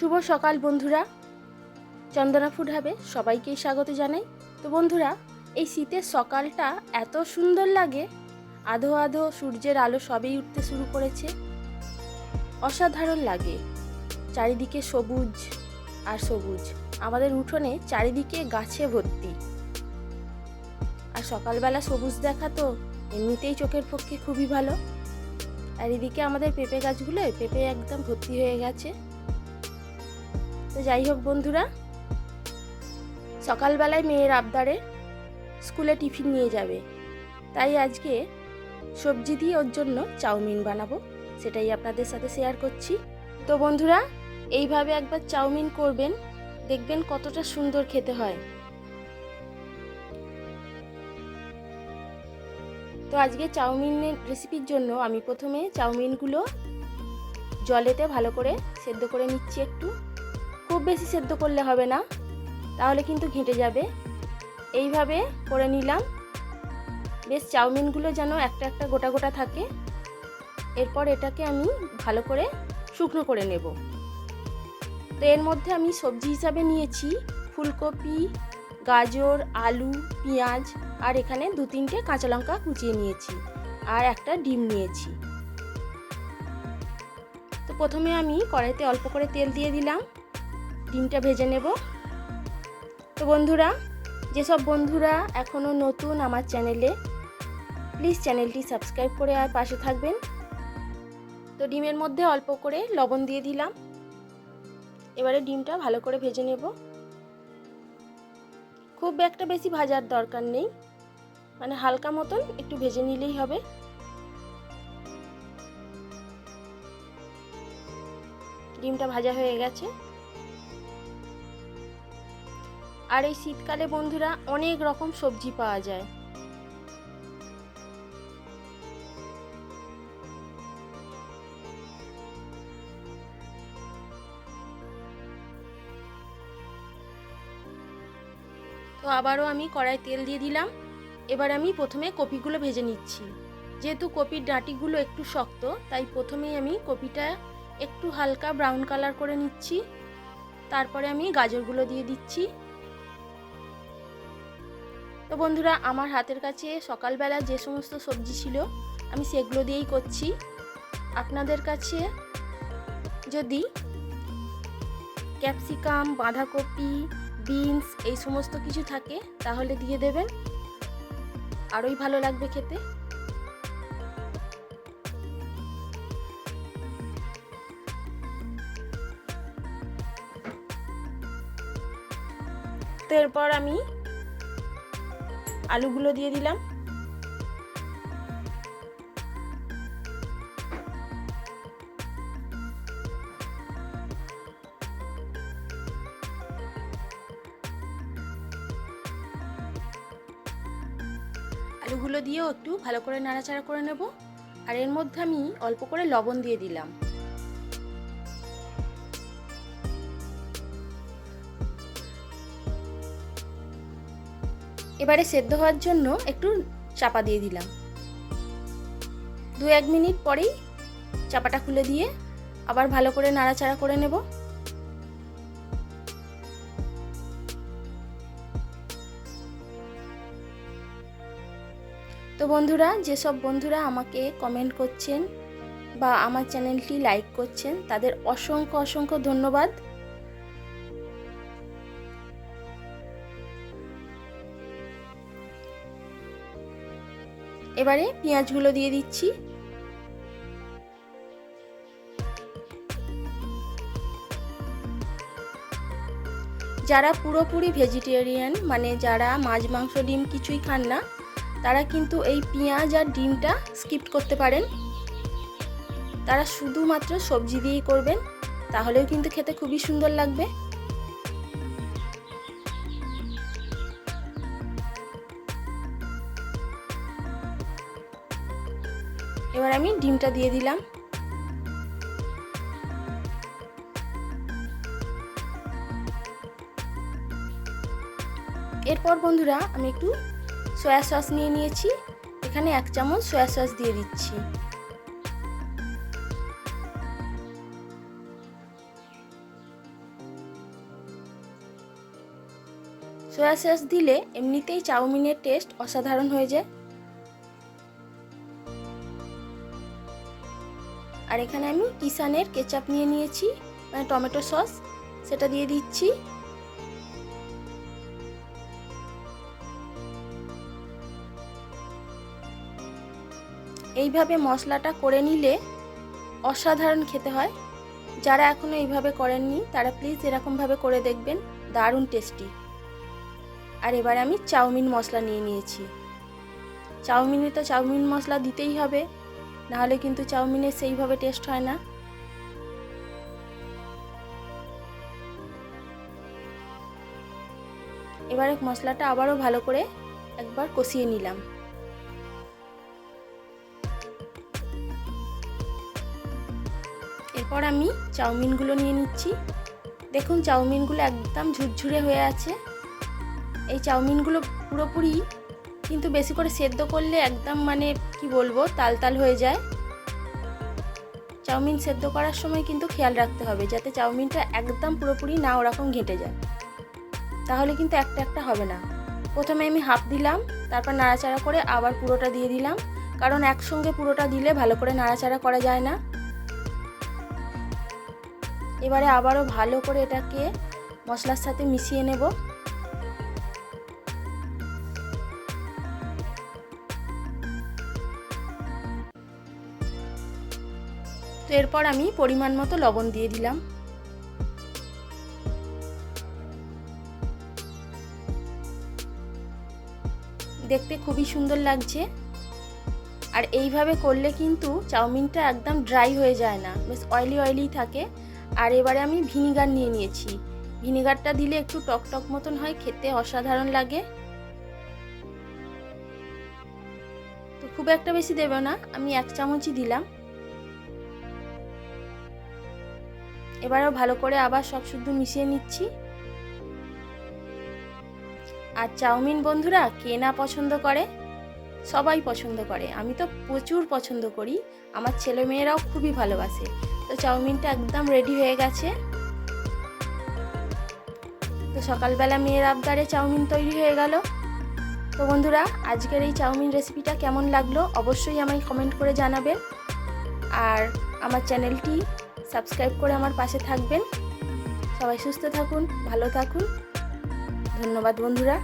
শুভ সকাল বন্ধুরা। চন্দনা ফুড হাবে সবাইকেই স্বাগত জানাই। তো বন্ধুরা, এই শীতের সকালটা এত সুন্দর লাগে। আধো আধো সূর্যের আলো সবেই উঠতে শুরু করেছে। অসাধারণ লাগে। চারিদিকে সবুজ আর সবুজ। আমাদের উঠোনে চারিদিকে গাছে ভর্তি। আর সকালবেলা সবুজ দেখা তো এমনিতেই চোখের পক্ষে খুবই ভালো। আর এদিকে আমাদের পেঁপে গাছগুলো পেঁপে একদম ভর্তি হয়ে গেছে। তো যাই হোক বন্ধুরা, সকালবেলায় মেয়ের আবদারে স্কুলে টিফিন নিয়ে যাবে। তাই আজকে সবজি দিয়ে ওর জন্য চাউমিন বানাবো, সেটাই আপনাদের সাথে শেয়ার করছি। তো বন্ধুরা, এইভাবে একবার চাউমিন করবেন, দেখবেন কতটা সুন্দর খেতে হয়। তো আজকে চাউমিনের রেসিপির জন্য আমি প্রথমে চাউমিনগুলো জলেতে ভালো করে সেদ্ধ করে নিচ্ছি একটু। খুব বেশি সেদ্ধ করলে হবে না, তাহলে কিন্তু ঘেঁটে যাবে। এইভাবে করে নিলাম। বেশ চাউমিনগুলো যেন একটা একটা গোটা গোটা থাকে। এরপর এটাকে আমি ভালো করে শুকনো করে নেব। তো এর মধ্যে আমি সবজি হিসাবে নিয়েছি ফুলকপি, গাজর, আলু, পেঁয়াজ আর এখানে দু তিনটে কাঁচা লঙ্কা কুচিয়ে নিয়েছি আর একটা ডিম নিয়েছি। তো প্রথমে আমি কড়াইতে অল্প করে তেল দিয়ে দিলাম। ডিমটা ভেজে নেব। তো বন্ধুরা, যেসব বন্ধুরা এখনও নতুন আমার চ্যানেলে, প্লিজ চ্যানেলটি সাবস্ক্রাইব করে আর পাশে থাকবেন। তো ডিমের মধ্যে অল্প করে লবণ দিয়ে দিলাম। এবারে ডিমটা ভালো করে ভেজে নেব। খুব একটা বেশি ভাজার দরকার নেই। মানে হালকা মতন একটু ভেজে নিলেই হবে। ডিমটা ভাজা হয়ে গেছে। আর এই শীতকালে বন্ধুরা অনেক রকম সবজি পাওয়া যায়। তো আবারও আমি কড়াই তেল দিয়ে দিলাম। এবার আমি প্রথমে কপিগুলো ভেজে নিচ্ছি। যেহেতু কপির ডাঁটিগুলো একটু শক্ত, তাই প্রথমেই আমি কপিটা একটু হালকা ব্রাউন কালার করে নিচ্ছি। তারপরে আমি গাজরগুলো দিয়ে দিচ্ছি। তো বন্ধুরা, আমার হাতের কাছে সকালবেলা যে সমস্ত সবজি ছিল, আমি সেগুলো দিয়েই করছি। আপনাদের কাছে যদি ক্যাপসিকাম, বাঁধাকপি, বিনস এই সমস্ত কিছু থাকে, তাহলে দিয়ে দেবেন। আরোই ভালো লাগবে খেতে। তো এরপর আমি আলুগুলো দিয়ে দিলাম। আলুগুলো দিয়েও একটু ভালো করে নাড়াচাড়া করে নেব। আর এর মধ্যে আমি অল্প করে লবণ দিয়ে দিলাম। এবারে সেদ্ধ হওয়ার জন্য একটু চাপা দিয়ে দিলাম। দু এক মিনিট পরেই চাপাটা খুলে দিয়ে আবার ভালো করে নাড়াচাড়া করে নেব। তো বন্ধুরা, যেসব বন্ধুরা আমাকে কমেন্ট করছেন বা আমার চ্যানেলটি লাইক করছেন, তাদের অসংখ্য অসংখ্য ধন্যবাদ। এবারে পেঁয়াজগুলো দিয়ে দিচ্ছি। যারা পুরোপুরি ভেজিটেরিয়ান মানে যারা মাছ, মাংস, ডিম কিছুই খান না, তারা কিন্তু এই পেঁয়াজ আর ডিমটা স্কিপ করতে পারেন। তারা শুধুমাত্র সবজি দিয়েই করবেন, তাহলেও কিন্তু খেতে খুবই সুন্দর লাগবে। এবার আমি ডিমটা দিয়ে দিলাম। এরপর বন্ধুরা আমি একটু সয়া সস নিয়ে নিয়েছি। এখানে এক চামচ সয়া সস দিয়ে দিচ্ছি। সয়া সস দিলে এমনিতেই চাউমিনের টেস্ট অসাধারণ হয়ে যায়। আর এখানে আমি কিষানের কেচাপ নিয়ে নিয়েছি মানে টমেটো সস, সেটা দিয়ে দিচ্ছি। এইভাবে মশলাটা করে নিলে অসাধারণ খেতে হয়। যারা এখনও এইভাবে করেননি, তারা প্লিজ এরকমভাবে করে দেখবেন, দারুণ টেস্টি। আর এবার আমি চাউমিন মশলা নিয়ে নিয়েছি। চাউমিনে তো চাউমিন মশলা দিতেই হবে। নাহলে কিন্তু চাউমিনের সেইভাবে টেস্ট হয় না। এবারে মশলাটা আবারও ভালো করে একবার কষিয়ে নিলাম। এরপর আমি চাউমিনগুলো নিয়ে নিচ্ছি। দেখুন, চাউমিনগুলো একদম ঝুরঝুরে হয়ে আছে। এই চাউমিনগুলো পুরোপুরি কিন্তু বেশি করে সেদ্ধ করলে একদম মানে কি বলব তাল হয়ে যায়। চাউমিন সেদ্ধ করার সময় কিন্তু খেয়াল রাখতে হবে যাতে চাউমিনটা একদম পুরোপুরি না ওরকম ঘেঁটে যায়। তাহলে কিন্তু একটা একটা হবে না। প্রথমে আমি হাফ দিলাম, তারপর নাড়াচাড়া করে আবার পুরোটা দিয়ে দিলাম। কারণ একসঙ্গে পুরোটা দিলে ভালো করে নাড়াচাড়া করা যায় না। এবারে আবারও ভালো করে এটাকে মশলার সাথে মিশিয়ে নেব। তো এরপর আমি পরিমাণ মতো লবণ দিয়ে দিলাম। দেখতে খুবই সুন্দর লাগছে। আর এইভাবে করলে কিন্তু চাউমিনটা একদম ড্রাই হয়ে যায় না, বেশ অয়েলি অয়েলি থাকে। আর এবারে আমি ভিনিগার নিয়ে নিয়েছি। ভিনিগারটা দিলে একটু টক টক মতন হয়, খেতে অসাধারণ লাগে। তো খুব একটা বেশি দেবে না, আমি এক চামচই দিলাম। এবারেও ভালো করে আবার সব শুদ্ধ মিশিয়ে নিচ্ছি। আর চাউমিন বন্ধুরা কে না পছন্দ করে? সবাই পছন্দ করে। আমি তো প্রচুর পছন্দ করি। আমার ছেলে মেয়েরাও খুবই ভালোবাসে। তো চাউমিনটা একদম রেডি হয়ে গেছে। তো সকালবেলা মেয়ের আবদারে চাউমিন তৈরি হয়ে গেল। তো বন্ধুরা, আজকের এই চাউমিন রেসিপিটা কেমন লাগল অবশ্যই আমায় কমেন্ট করে জানাবেন। আর আমার চ্যানেলটি সাবস্ক্রাইব করে আমার পাশে থাকবেন। সবাই সুস্থ থাকুন ভালো থাকুন। ধন্যবাদ বন্ধুরা।